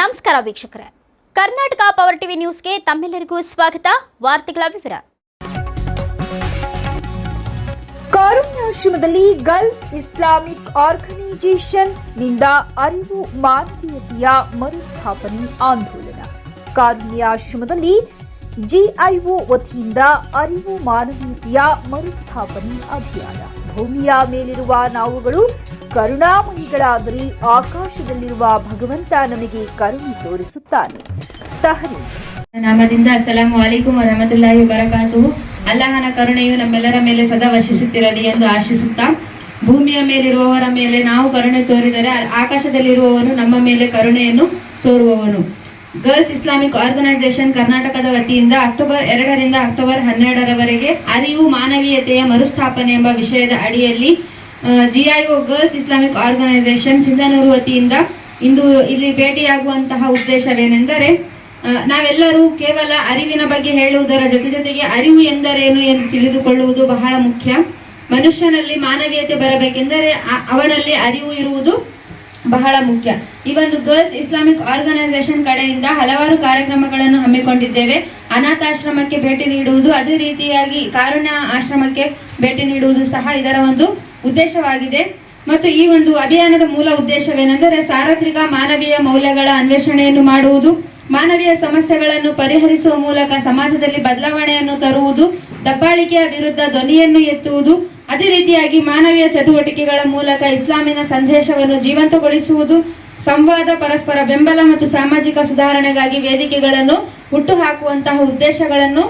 ನಮಸ್ಕಾರ ವೀಕ್ಷಕರೇ. Karnataka power TV ನ್ಯೂಸ್ಗೆ ತಮ್ಮೆಲ್ಲರಿಗೂ ಸ್ವಾಗತ. ವಾರ್ತೆಗಳ ವಿವರ. ಕಾರುಣ್ಯಾಶ್ರಮದಲ್ಲಿ ಗರ್ಲ್ಸ್ ಇಸ್ಲಾಮಿಕ್ ಆರ್ಗನೈಸೇಷನ್ನಿಂದ ಅರಿವು ಮಾನವೀಯತೆಯ ಮರುಸ್ಥಾಪನೆ ಆಂದೋಲನ. ಕಾರುಣ್ಯಾಶ್ರಮದಲ್ಲಿ ಜಿಐಒ ವತಿಯಿಂದ ಅರಿವು ಮಾನವೀಯತೆಯ ಮರುಸ್ಥಾಪನೆ ಅಭಿಯಾನ. ಭೂಮಿಯ ಮೇಲಿರುವ ನಾವುಗಳು ಕರುಣಾಮಯಿಗಳಾದರೆ ಆಕಾಶದಲ್ಲಿರುವ ಭಗವಂತ ನಮಗೆ ಕರುಣೆ ತೋರಿಸುತ್ತಾನೆ. ತಹರಿ. ನಾಮದಿಂದ ಅಸಲಾಮು ಅಲೈಕುಂ ವರಹಮತುಲ್ಲಾಹಿ ವಬರಕಾತು ಅಲ್ಲಾಹನ ಕರುಣೆಯು ನಮ್ಮೆಲ್ಲರ ಮೇಲೆ ಸದಾ ವರ್ಷಿಸುತ್ತಿರಲಿ ಎಂದು ಆಶಿಸುತ್ತಾ, ಭೂಮಿಯ ಮೇಲಿರುವವರ ಮೇಲೆ ನಾವು ಕರುಣೆ ತೋರಿದರೆ ಆಕಾಶದಲ್ಲಿರುವವನು ನಮ್ಮ ಮೇಲೆ ಕರುಣೆಯನ್ನು ತೋರುವವನು. ಗರ್ಲ್ಸ್ ಇಸ್ಲಾಮಿಕ್ ಆರ್ಗನೈಸೇಷನ್ ಕರ್ನಾಟಕದ ವತಿಯಿಂದ ಅಕ್ಟೋಬರ್ ಎರಡರಿಂದ ಅಕ್ಟೋಬರ್ ಹನ್ನೆರಡರವರೆಗೆ ಅರಿವು, ಮಾನವೀಯತೆಯ ಮರುಸ್ಥಾಪನೆ ಎಂಬ ವಿಷಯದ ಅಡಿಯಲ್ಲಿ GIO girls Islamic organisation Sindhanur ವತಿಯಿಂದ ಇಂದು ಇಲ್ಲಿ ಭೇಟಿಯಾಗುವಂತಹ ಉದ್ದೇಶವೇನೆಂದರೆ ನಾವೆಲ್ಲರೂ ಕೇವಲ ಅರಿವಿನ ಬಗ್ಗೆ ಹೇಳುವುದರ ಜೊತೆ ಜೊತೆಗೆ ಅರಿವು ಎಂದರೇನು ಎಂದು ತಿಳಿದುಕೊಳ್ಳುವುದು ಬಹಳ ಮುಖ್ಯ. ಮನುಷ್ಯನಲ್ಲಿ ಮಾನವೀಯತೆ ಬರಬೇಕೆಂದರೆ ಅವನಲ್ಲಿ ಅರಿವು ಇರುವುದು ಬಹಳ ಮುಖ್ಯ. ಈ ಒಂದು ಗರ್ಲ್ಸ್ ಇಸ್ಲಾಮಿಕ್ ಆರ್ಗನೈಸೇಷನ್ ಕಡೆಯಿಂದ ಹಲವಾರು ಕಾರ್ಯಕ್ರಮಗಳನ್ನು ಹಮ್ಮಿಕೊಂಡಿದ್ದೇವೆ. ಅನಾಥಾಶ್ರಮಕ್ಕೆ ಭೇಟಿ ನೀಡುವುದು ಅದೇ ರೀತಿಯಾಗಿ ಕಾರುಣ್ಯ ಆಶ್ರಮಕ್ಕೆ ಭೇಟಿ ನೀಡುವುದು ಸಹ ಇದರ ಒಂದು ಉದ್ದೇಶವಾಗಿದೆ. ಮತ್ತು ಈ ಒಂದು ಅಭಿಯಾನದ ಮೂಲ ಉದ್ದೇಶವೇನೆಂದರೆ ಸಾರ್ವತ್ರಿಕ ಮಾನವೀಯ ಮೌಲ್ಯಗಳ ಅನ್ವೇಷಣೆಯನ್ನು ಮಾಡುವುದು, ಮಾನವೀಯ ಸಮಸ್ಯೆಗಳನ್ನು ಪರಿಹರಿಸುವ ಮೂಲಕ ಸಮಾಜದಲ್ಲಿ ಬದಲಾವಣೆಯನ್ನು ತರುವುದು, ದಬ್ಬಾಳಿಕೆಯ ವಿರುದ್ಧ ಧ್ವನಿಯನ್ನು ಎತ್ತುವುದು ಅದೇ ರೀತಿಯಾಗಿ ಮಾನವೀಯ ಚಟುವಟಿಕೆಗಳ ಮೂಲಕ ಇಸ್ಲಾಮಿನ ಸಂದೇಶವನ್ನು ಜೀವಂತಗೊಳಿಸುವುದು, ಸಂವಾದ, ಪರಸ್ಪರ ಬೆಂಬಲ ಮತ್ತು ಸಾಮಾಜಿಕ ಸುಧಾರಣೆಗಾಗಿ ವೇದಿಕೆಗಳನ್ನು ಹುಟ್ಟುಹಾಕುವಂತಹ ಉದ್ದೇಶಗಳನ್ನು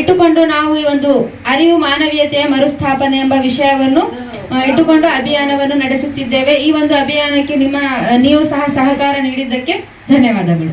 ಇಟ್ಟುಕೊಂಡು ನಾವು ಈ ಒಂದು ಅರಿವು ಮಾನವೀಯತೆಯ ಮರುಸ್ಥಾಪನೆ ಎಂಬ ವಿಷಯವನ್ನು ಇಟ್ಟುಕೊಂಡು ಅಭಿಯಾನವನ್ನು ನಡೆಸುತ್ತಿದ್ದೇವೆ. ಈ ಒಂದು ಅಭಿಯಾನಕ್ಕೆ ನಿಮ್ಮ ನೀವು ಸಹ ಸಹಕಾರ ನೀಡಿದ್ದಕ್ಕೆ ಧನ್ಯವಾದಗಳು.